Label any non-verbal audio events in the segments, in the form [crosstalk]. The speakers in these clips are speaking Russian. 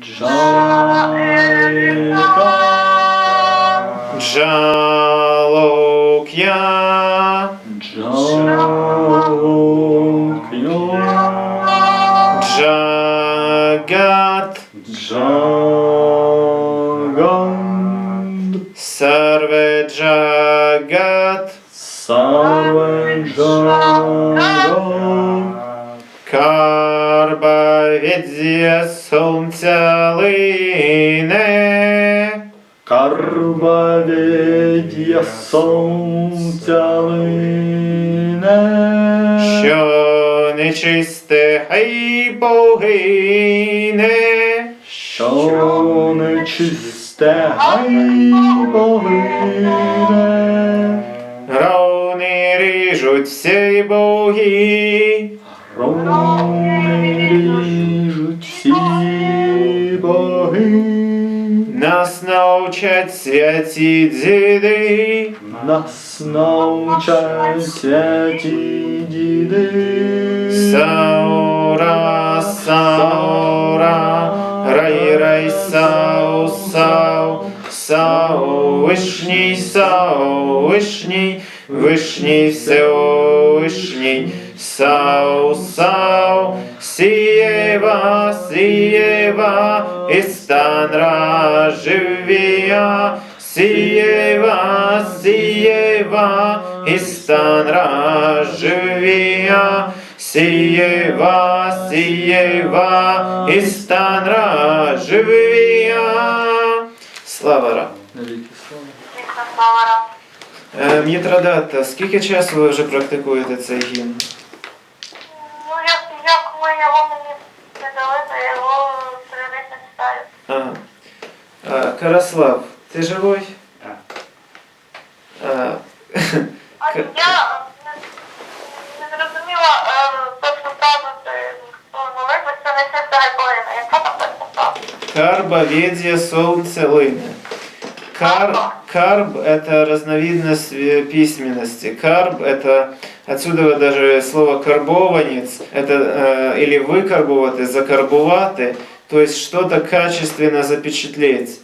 Джайка. Карбаведзія сонця лине, Карбаведія сонця лине. що нечисте хай погине, Що нечисте гай погине. Рауни ріжуть всі боги, Рони ріжуть всі боги. нас научать святі діди, Нас научать святі діди. Саура, саура, рай, рай, сау, сау, сау, вишній, сау, вишній, вишній, всевишній, сау, сау, сієва, сієва, і стан живія, сієва, сієва, і стан живія, сієва, сієва, і стан живія. Слава Ра. Е, М'єтродатта, скільки часу ви вже практикуєте цей гімн? Ну, як, як ми його мені не Ага. А, Караслав, ти живой? Так. А, А я не, зрозуміла першу фразу, це молитва, що не чиста гайполина. Яка там перша фраза? Карбоведие солнце лыны. Кар, карб – это разновидность э, письменности. Карб – это отсюда даже слово карбованец, это э, или выкарбоваты, закарбоваты, то есть что-то качественно запечатлеть.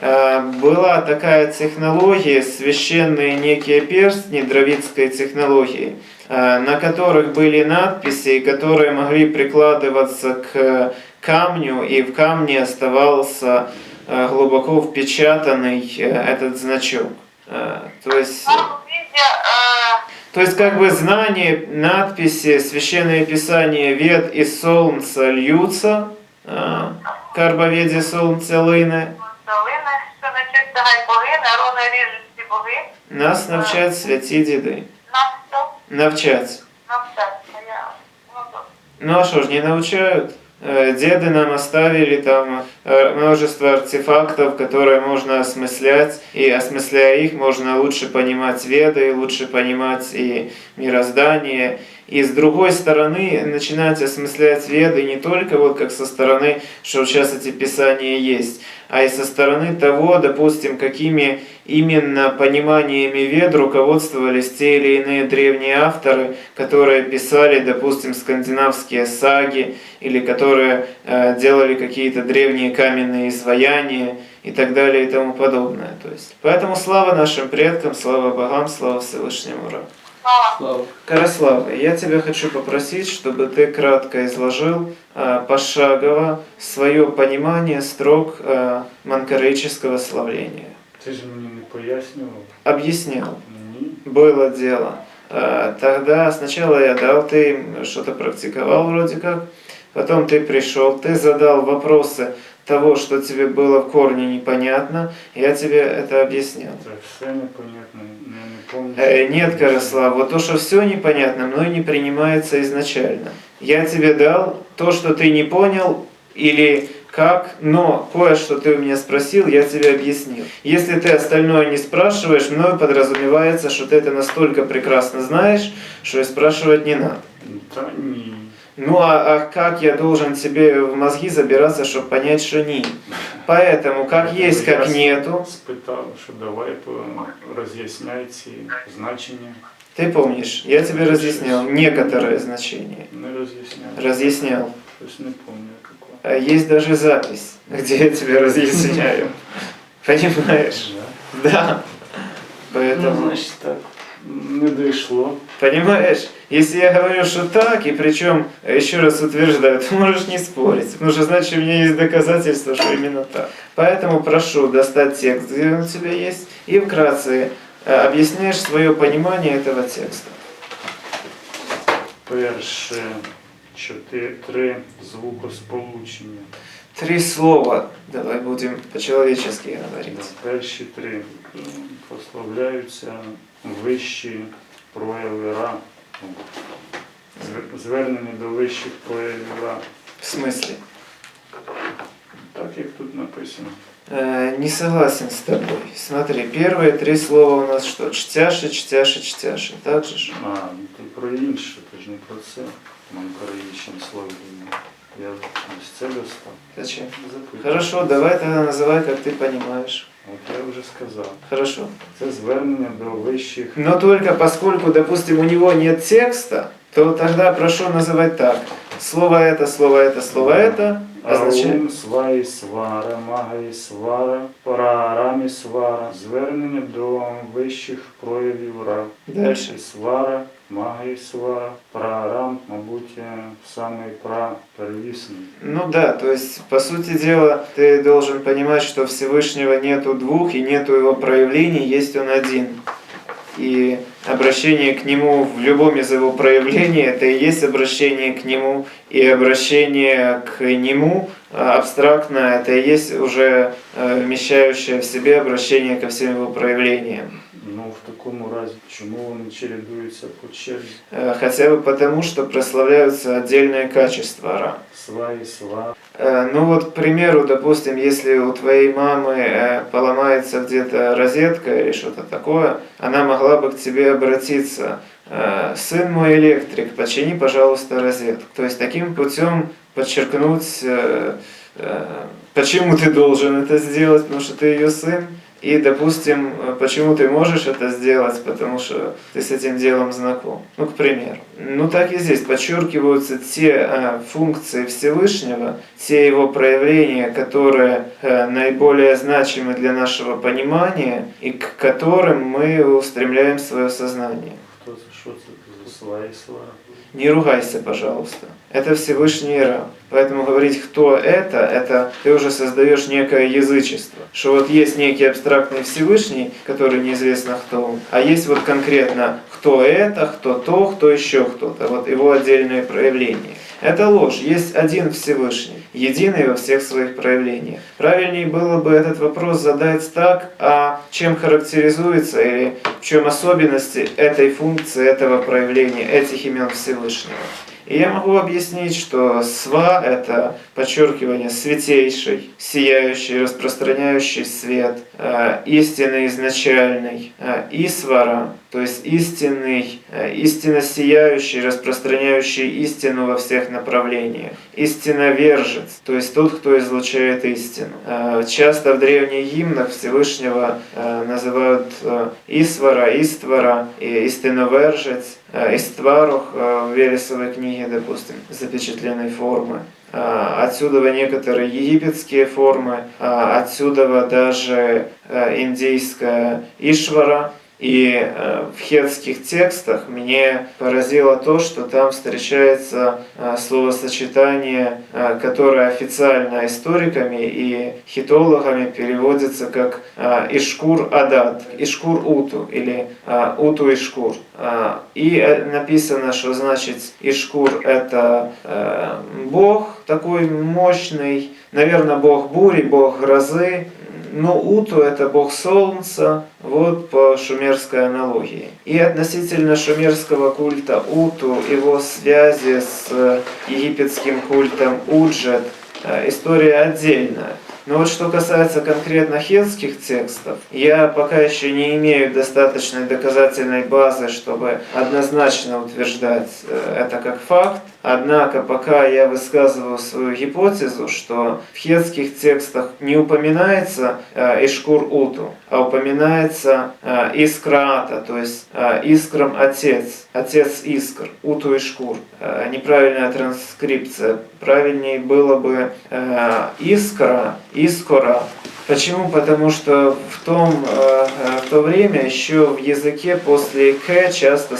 Э, Была такая технология, священные некие перстни дравидской технологии, э, на которых были надписи, которые могли прикладываться к камню, и в камне оставался э, глубоко впечатанный э, этот значок. Э, То есть, е, то есть как бы знание, надписи, священное писание «Вет и солнца льются», э, «Карбоведе солнце лыны», долини, що не чиста гайполина, рони ріжуть всі боги. нас навчать святі діди. Нам що? Навчать. Нам все. А я, ну, то. Ну а что ж, не научают? Э, Деды нам оставили там э, множество артефактов, которые можно осмыслять, и осмысляя их, можно лучше понимать веды, лучше понимать и мироздание. И с другой стороны, начинать осмыслять веды не только вот как со стороны, что сейчас эти писания есть, а и со стороны того, допустим, какими именно пониманиями вед руководствовались те или иные древние авторы, которые писали, допустим, скандинавские саги, или которые э, делали какие-то древние каменные изваяния и так далее и тому подобное. То есть, поэтому слава нашим предкам, слава богам, слава Всевышнему Ра. Слава. Слава. Караслава, я тебя хочу попросить, чтобы ты кратко изложил э, пошагово свое понимание строк э, манкарейческого славления. Ти ж мені не пояснював. Объяснял. Ні. Было дело. Э, Тогда сначала я дал, ты что-то практиковал вроде как, потом ты пришел, ты задал вопросы того, что тебе было в корне непонятно, я тебе это объяснил. Це все непонятно, я не пам'ятаю. Э, Нет, Караслав, вот то, что все непонятно, мной не принимается изначально. Я тебе дал то, что ты не понял, или как, но кое-что ты у меня спросил, я тебе объяснил. Если ты остальное не спрашиваешь, мною подразумевается, что ты это настолько прекрасно знаешь, что и спрашивать не надо. Та ні. Ну а, а как я должен тебе в мозги забираться, чтобы понять, что не? Поэтому как есть, как Я нету. Спитав, що давай ці значення. Ты помнишь, я тебе разъяснял некоторые значения. Не роз'ясняй. Разъяснял. Щось не пам'ятаю такого. э, есть даже запись, где я тебе разъясняю. [laughs] Понимаешь? Да? Да. Ну, Поэтому, значить так, не дійшло. понимаешь, если я говорю, что так, и причем еще раз утверждаю, [laughs] ты можешь не спорить, потому что значит у меня есть доказательства, что именно так. Поэтому прошу достать текст, где он у тебя есть, и вкратце э, объясняешь свое понимание этого текста. Перше чотири три звукосполучення. Три слова, давай будем по-человечески говорить. Перші три прославляються вищі прояви ра. Звер- Звернення до вищих проявів ра. В смысле? Так як тут написано. Э, не согласен с тобой. Смотри, первые три слова у нас что? Чтяши, чтяши, чтяши. Так же ж? А, ну ти про інше, ти ж не про це. Нам про іншим словом. Я з цього став. Зачем? Запитую. Хорошо, давай тогда называй, как ты понимаешь. От я вже сказав. Хорошо. Це звернення до вищих Но только поскольку, допустим, у него нет текста, то тогда прошу называть так. Слово это, слово это, слово это означает... Аум, сваї, свара, магаї, свара, параарамі, свара. Звернення до вищих проявів ра. Дальше. І свара, магаї, свара, праарам, мабуть, е, самий пра первісний. Ну да, то есть, по сути дела, ты должен понимать, что Всевышнего нету двух и нету его проявлений, есть он один. И обращение к нему в любом из его проявлений, это и есть обращение к нему, и обращение к нему а, абстрактно, это и есть уже э, вмещающее в себе обращение ко всем его проявлениям. Ну, в такому разі, чому вони чередуються по черзі? Э, Хотя бы потому, что прославляются отдельные качества Ра. Сваї, свара. Э, Ну вот, к примеру, допустим, если у твоей мамы э, поломается где-то розетка или что-то такое, она могла бы к тебе обратиться. э, Сын мой электрик, почини, пожалуйста, розетку. То есть таким путем подчеркнуть, э, э, почему ты должен это сделать, потому что ты ее сын. И, допустим, э, почему ты можешь это сделать, потому что ты с этим делом знаком. Ну, к примеру. Ну, так и здесь подчеркиваются те э, функции Всевышнего, те его проявления, которые э, наиболее значимы для нашего понимания и к которым мы устремляем свое сознание. Це, що це за свара? Не ругайся, пожалуйста. Это Всевышний Ра. Поэтому говорить, кто это, это ты уже создаешь некое язычество. Что вот есть некий абстрактный Всевышний, который неизвестно кто он, а есть вот конкретно кто это, кто то, кто еще кто-то. Вот его отдельные проявления. Это ложь. Есть один Всевышний, единый во всех своих проявлениях. Правильнее было бы этот вопрос задать так, а чем характеризуется или в чем особенности этой функции, этого проявления, этих имен Всевышнего. И я могу объяснить, что сва – это подчеркивание святейший, сияющий, распространяющий свет, э, истинный изначальный, э, исвара, то есть истинный, э, истинно сияющий, распространяющий истину во всех направлениях, истиновержец, то есть тот, кто излучает истину. Э, Часто в древних гимнах Всевышнего называют Исвара, Иствара, и истиновержец, Истварух э, в Велесовой книге, допустим, запечатленной формы. Отсюда некоторые египетские формы, отсюда даже индийская Ишвара. И э, в хетских текстах мне поразило то, что там встречается э, словосочетание, э, которое официально историками и хитологами переводится как Ишкур Адат, Ишкур Уту или Уту Ишкур. И написано, что значит Ишкур это бог такой мощный, наверное, бог бури, бог грозы, но Уту это бог солнца, вот по шумерской аналогии. И относительно шумерского культа Уту, его связи с египетским культом Уджет, э, история отдельная. Но вот что касается конкретно хетских текстов, я пока еще не имею достаточной доказательной базы, чтобы однозначно утверждать э, это как факт. Однако пока я высказываю свою гипотезу, что в хетских текстах не упоминается э, Ишкур Уту, а упоминается э, Искраата, то есть Искром Отец, Отец Искр, Уту Ишкур. Неправильная транскрипция. Правильнее было бы Искра, Искора. Почему? Потому что в, том, э, э, в то время еще в языке после «к» часто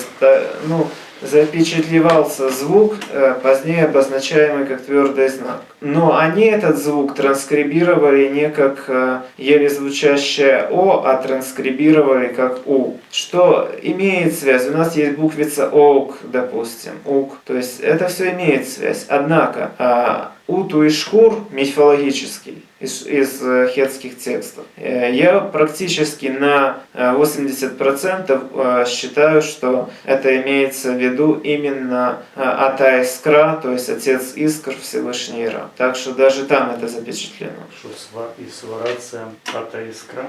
ну, запечатлевался звук, э, позднее обозначаемый как твердый знак. Но они этот звук транскрибировали не как еле звучащее «о», а транскрибировали как «у». Что имеет связь? У нас есть буквица «ок», допустим, «ук». То есть это все имеет связь. Однако а, Уту и Шкур мифологический из, из э, хетских текстов. Э, Я практически на э, 80% э, считаю, что это имеется в виду именно э, Ата Искра, то есть Отец Искр Всевышний Ира. Так что даже там это запечатлено. Що сва і свара це ата іскра.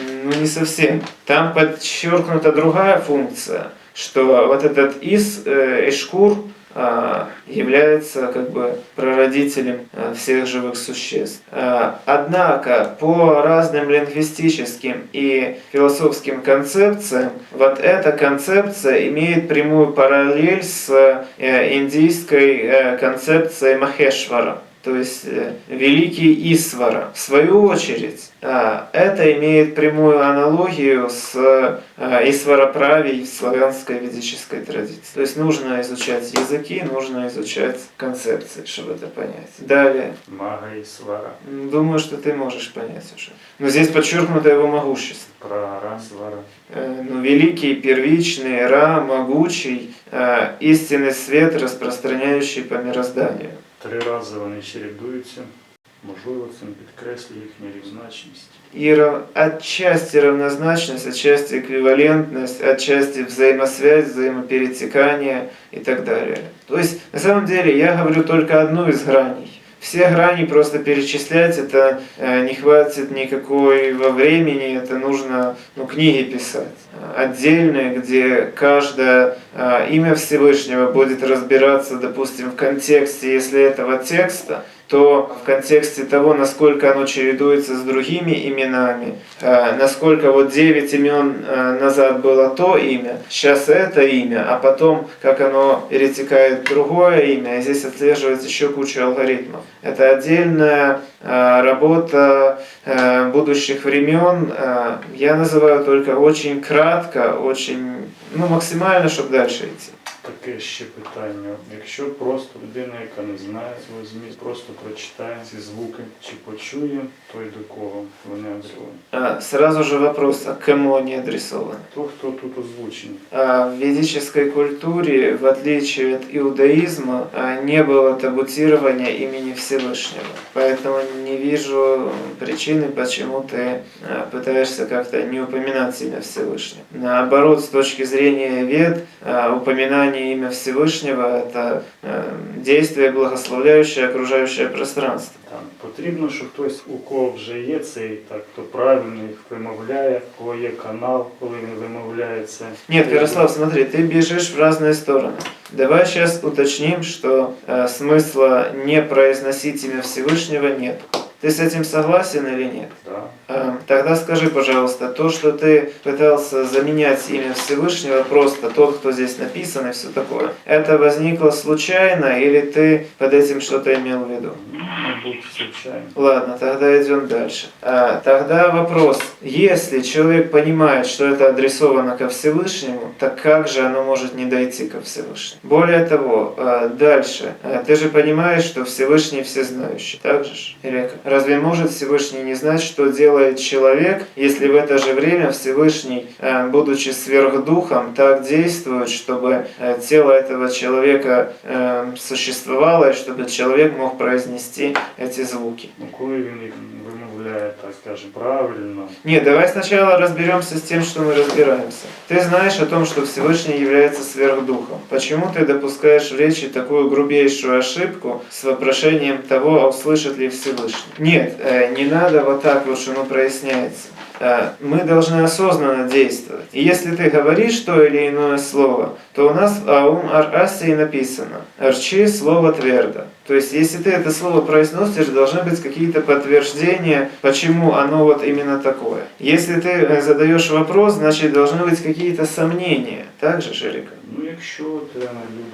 М, Ну не совсем. Там подчеркнута другая функция, что вот этот Ис, э, Ишкур а, является как бы прародителем а, всех живых существ. А, Однако по разным лингвистическим и философским концепциям вот эта концепция имеет прямую параллель с э, индийской э, концепцией Махешвара то есть э, великий Исвара. В свою очередь, а, это имеет прямую аналогию с а, Исвароправией в славянской ведической традиции. То есть нужно изучать языки, нужно изучать концепции, чтобы это понять. Далее. Мага і свара. Думаю, что ты можешь понять уже. Но здесь подчеркнуто его могущество. Прара, свара. Э, ну, великий, первичный, Ра, могучий, э, истинный свет, распространяющий по мирозданию. Три рази вони чередуються. Можливо, цим підкреслює їхню рівзначність. И ра- отчасти равнозначность, отчасти эквивалентность, отчасти взаимосвязь, взаимоперетекание и так далее. То есть, на самом деле, я говорю только одну из граней. Все грани просто перечислять, это э, не хватит никакого времени, это нужно ну, книги писать. Э, Отдельные, где каждое э, имя Всевышнего будет разбираться, допустим, в контексте, если этого текста, то в контексте того, насколько оно чередуется с другими именами, э, насколько вот 9 имен э, назад было то имя, сейчас это имя, а потом как оно перетекает в другое имя, и здесь отслеживается еще куча алгоритмов. Это отдельная э, работа будущих времен. Я называю только очень кратко, очень, ну максимально, чтобы дальше идти Таке ще питання. Якщо просто людина, яка не знає свого зміст, просто прочитає ці звуки, чи почує той, до кого вони адресовані. А, Сразу же вопрос, а кому они адресованы? То, хто тут озвучений. А В ведической культуре, в отличие от иудаизма, а, не было табутирования имени Всевышнего. Поэтому не вижу причины, почему ты а, пытаешься как-то не упоминать имя Всевышнего. Наоборот, с точки зрения вед, а, упоминание имя Всевышнего – это а, действие, благословляющее окружающее пространство. Там потрібно, щоб хтось, у кого вже є цей, так, хто правильно їх вимовляє, у кого є канал, коли він вимовляє це. Нет, Ярослав, смотри, ты бежишь в разные стороны. Давай сейчас уточним, что э, смысла не произносить имя Всевышнего нет. Ты с этим согласен или нет? Да. Э, тогда скажи, пожалуйста, то, что ты пытался заменять имя Всевышнего, просто тот, кто здесь написан и все такое, это возникло случайно или ты под этим что-то имел в виду? Ну. Ладно, тогда идем дальше. А, тогда вопрос. Если человек понимает, что это адресовано ко Всевышнему, так как же оно может не дойти ко Всевышнему? Более того, а, дальше. А, ты же понимаешь, что Всевышний всезнающий, так же? Или как? Разве может Всевышний не знать, что делает человек, если в это же время Всевышний, а, будучи сверхдухом, так действует, чтобы а, тело этого человека а, существовало, и чтобы человек мог произнести эти звуки Ну, коли він їх вимовляє промовляє, так скажем, правильно. Нет, давай сначала разберемся с тем, что мы разбираемся. Ты знаешь о том, что Всевышний является сверхдухом. Почему ты допускаешь в речи такую грубейшую ошибку с вопрошением того, а услышит ли Всевышний? Нет, э, не надо вот так вот, что оно проясняется. Э, Мы должны осознанно действовать. И если ты говоришь то или иное слово, то у нас Аум Ар-Асии написано «Арчи слово твердо». То есть, если ты это слово произносишь, должны быть какие-то подтверждения, почему оно вот именно такое. Если ты э, задаешь вопрос, значит, должны быть какие-то сомнения. Так же, Шерика? Ну, якщо от,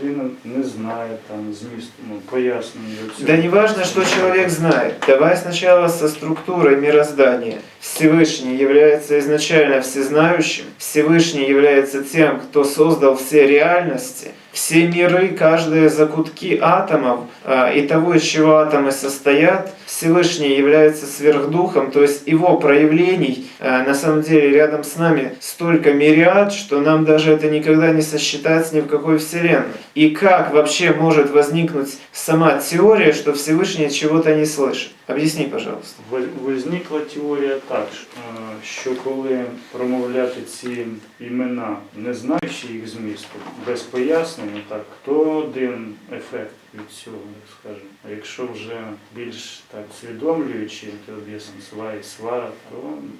людина не знає там змісту, ну, пояснення. Да не важно, что человек знает. Давай сначала со структурой мироздания. Всевышний является изначально всезнающим. Всевышний является тем, кто создал все реальности, все миры, каждые закутки атомов а, и того, из чего атомы состоят. Всевышний является сверхдухом, то есть его проявлений а, на самом деле рядом с нами столько мириад, что нам даже это никогда не сосчитать ни в какой вселенной. И как вообще может возникнуть сама теория, что Всевышний чего-то не слышит? Объясни, пожалуйста. Ви- Возникла теорія так, що, е, що коли промовляти ці імена, не знаючи їх змісту, без пояснення, так, то один ефект від цього, так скажемо. А якщо вже більш так усвідомлюючи, то об'ясню сва і свара, то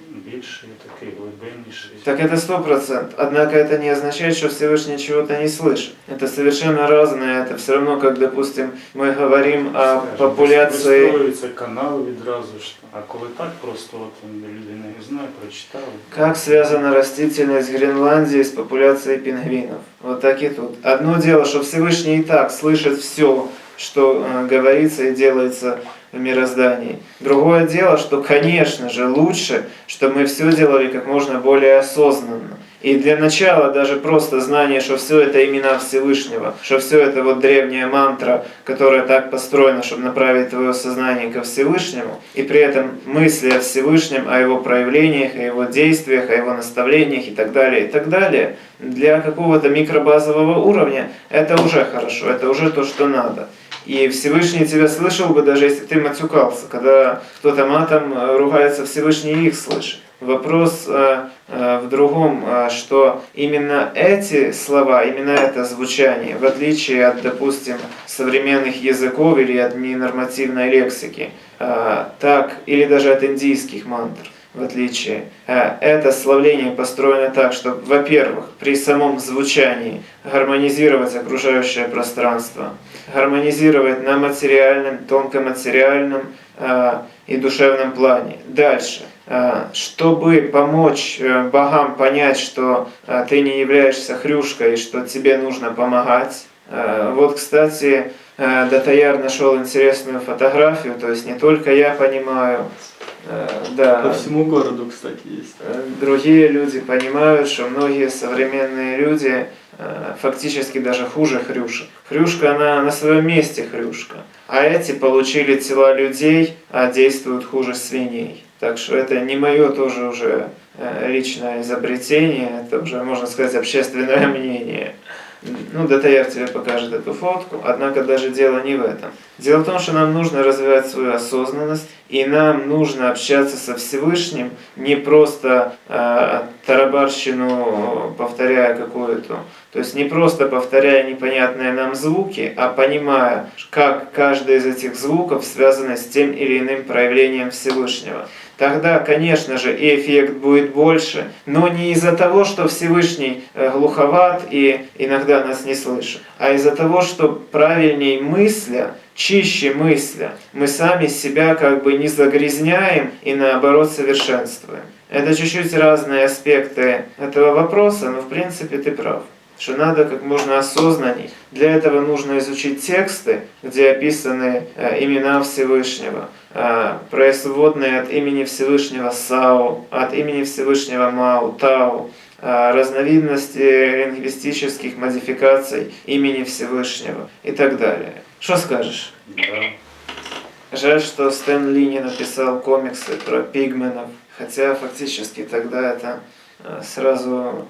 більший такий глибинніший. Так это сто процентов. Однако это не означает, что Всевышний чего-то не слышит. Это совершенно разное. Это все равно, как, допустим, мы говорим о Скажемо, популяции... вистроюється канал відразу ж. А коли так просто от людина не знає, прочитав. Как связана растительность Гренландии с популяцией пингвинов? Вот так и тут. Одно дело, что Всевышний и так слышит все, что э, говорится и делается в мироздании. Другое дело, что, конечно же, лучше, чтобы мы все делали как можно более осознанно. И для начала даже просто знание, что все это имена Всевышнего, что все это вот древняя мантра, которая так построена, чтобы направить твое сознание ко Всевышнему, и при этом мысли о Всевышнем, о его проявлениях, о его действиях, о его наставлениях и так далее, и так далее, для какого-то микробазового уровня это уже хорошо, это уже то, что надо. И Всевышний тебя слышал бы, даже если ты матюкался. Когда кто-то матом ругается, Всевышний их слышит. Вопрос в другом, что именно эти слова, именно это звучание, в отличие от, допустим, современных языков или от ненормативной лексики, так, или даже от индийских мантр, в отличие, э, это славление построено так, что, во-первых, при самом звучании гармонизировать окружающее пространство, гармонизировать на материальном, тонкоматериальном э, и душевном плане. Дальше. Э, Чтобы помочь э, богам понять, что ты не являешься хрюшкой, и что тебе нужно помогать. Вот, кстати, э, Датаяр нашел интересную фотографию, то есть не только я понимаю, да, По всему городу, кстати, есть. Э, Другие люди понимают, что многие современные люди э, фактически даже хуже хрюшек. Хрюшка, она на своем месте хрюшка. А эти получили тела людей, а действуют хуже свиней. Так что это не мое тоже уже э, личное изобретение, это уже, можно сказать, общественное [laughs] мнение. Ну, Датаяр тебе покажет эту фотку, однако даже дело не в этом. Дело в том, что нам нужно развивать свою осознанность, и нам нужно общаться со Всевышним, не просто э, тарабарщину повторяя какую-то, то есть не просто повторяя непонятные нам звуки, а понимая, как каждый из этих звуков связан с тем или иным проявлением Всевышнего. Тогда, конечно же, и эффект будет больше, но не из-за того, что Всевышний э, глуховат и иногда нас не слышит, а из-за того, что правильней мысля, чище мысля, мы сами себя как бы не загрязняем и наоборот совершенствуем. Это чуть-чуть разные аспекты этого вопроса, но в принципе ты прав что надо как можно осознанней. Для этого нужно изучить тексты, где описаны э, имена Всевышнего, э, производные от имени Всевышнего Сау, от имени Всевышнего Мау, Тау, э, разновидности лингвистических модификаций имени Всевышнего и так далее. Что скажешь? Да. Жаль, что Стэн Ли не написал комиксы про пигменов, хотя фактически тогда это сразу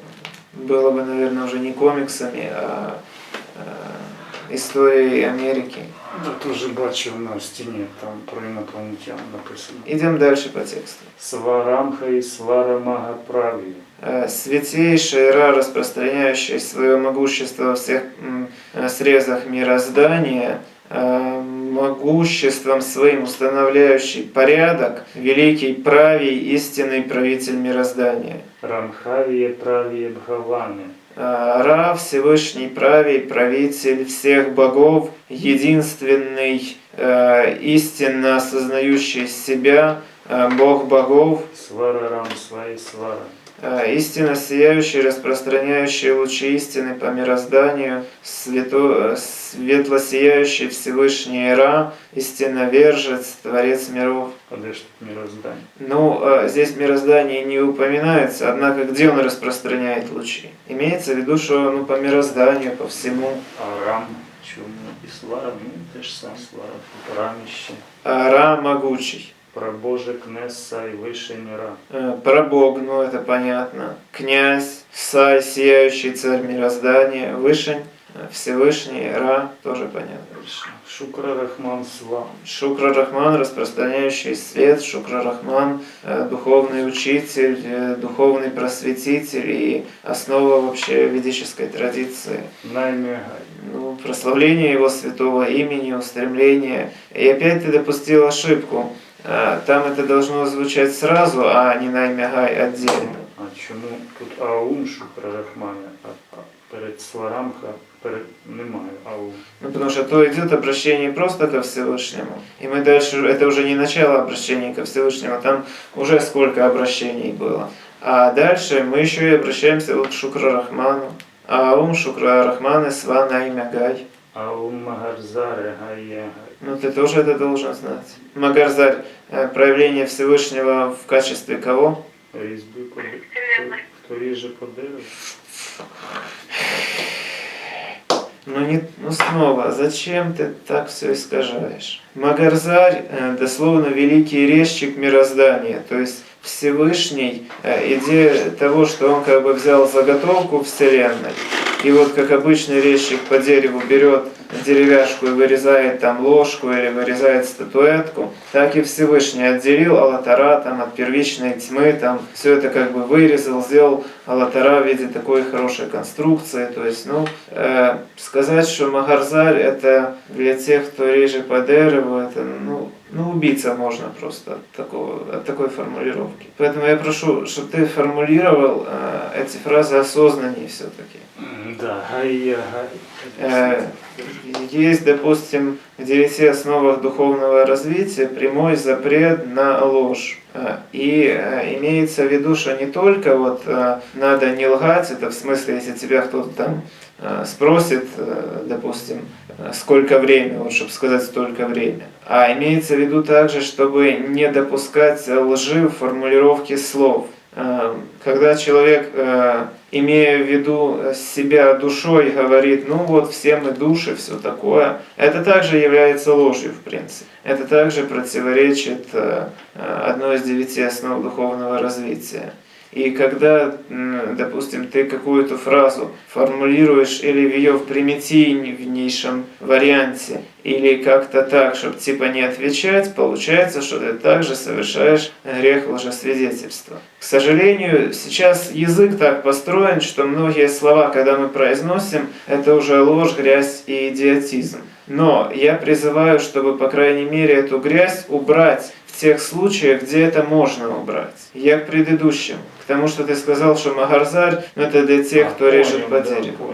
было бы, наверное, уже не комиксами, а э, историей Америки. Я теж бачив на стіні, там про інопланетян написано. Идем дальше по тексту. Сварамха і сварамага праві. Э, Святейшая Ра, распространяющая свое могущество во всех м, э, срезах мироздания, э, могуществом своим устанавливающий порядок, великий правий, истинный правитель мироздания. Рамхавіє правіє бхавани. Э, Ра, Всевышний правий, правитель всех богов, единственный, э, истинно осознающий себя, э, Бог богов, Свара рам свай свара. Э, Истинно сияющий, распространяющий лучи истины по мирозданию, свято, светло сияющий Всевышний Ра, истиновержец, Творец миров. А де ж тут міроздання? Ну, э, здесь мироздание не упоминается, однако где он распространяет лучи? Имеется в виду, что ну, по мирозданию, по всему. А рам чому? І свара, ну те ж сам свара. Тут раміще. А Ра могучий. Про Боже кнеса і вишень ра. Э, Прабог, ну это понятно. Князь, Сай, сияющий царь мироздания, Вышень, э, Всевышний, Ра, тоже понятно. Шукра Рахман Сва. Шукра Рахман, распространяющий свет, Шукра Рахман, э, духовный учитель, духовный просветитель и основа вообще ведической традиции. Наймігай. Ну, прославление его святого имени, устремление. И опять ты допустил ошибку. Э, Там это должно звучать сразу, а не наймягай отдельно. А чому тут Аум Шукра Рахмана, а а перед Сварамха перед... немає Аум. Ну, потому что то идет обращение просто ко Всевышнему. И мы дальше, это уже не начало обращения ко Всевышнему, там уже сколько обращений было. А дальше мы еще и обращаемся вот к Шукра Рахману. А ум Шукра Рахмана Свана имя Гай. Аум Магарзаре Гайя Ну ты тоже это должен знать. Магарзарь, э, проявление Всевышнего в качестве кого? Різьби по де- Вселенной. Хто ріже по дереву? Ну, не, ну снова, зачем ты так все искажаешь? Магарзарь, э, дословно великий резчик мироздания, то есть Всевышний, э, идея того, что он как бы взял заготовку Вселенной, и вот как обычный резчик по дереву берет деревяшку и вырезает там ложку или вырезает статуэтку, так и Всевышний отделил Аллатара там от первичной тьмы, там все это как бы вырезал, сделал. Аллатара в виде такой хорошей конструкции, то есть, ну, э, сказать, что Магарзарь это для тех, кто реже по дереву, это, ну, ну, убийца можно просто от, такого, от такой формулировки. Поэтому я прошу, чтобы ты формулировал э, эти фразы осознаннее все-таки. Да. Э, Есть, допустим, в девяти основах духовного развития прямой запрет на ложь. Э, И э, имеется в виду, что не только вот э, надо не лгать, это в смысле, если тебя кто-то там спросит, э, допустим, э, сколько время, вот чтобы сказать столько время. А имеется в виду также, чтобы не допускать лжи в формулировке слов. Э, Когда человек, э, имея в виду себя душой, говорит, ну вот все мы души, все такое, это также является ложью, в принципе. Это также противоречит э, э, одной из девяти основ духовного развития. И когда, допустим, ты какую-то фразу формулируешь или в ее в примитивнейшем варианте, или как-то так, чтобы типа не отвечать, получается, что ты также совершаешь грех лжесвидетельства. К сожалению, сейчас язык так построен, что многие слова, когда мы произносим, это уже ложь, грязь и идиотизм. Но я призываю, чтобы, по крайней мере, эту грязь убрать тех случаях, где это можно убрать. Я к предыдущему, к тому, что ты сказал, что Магарзарь, ну, это для тех, А, кто режет по дереву.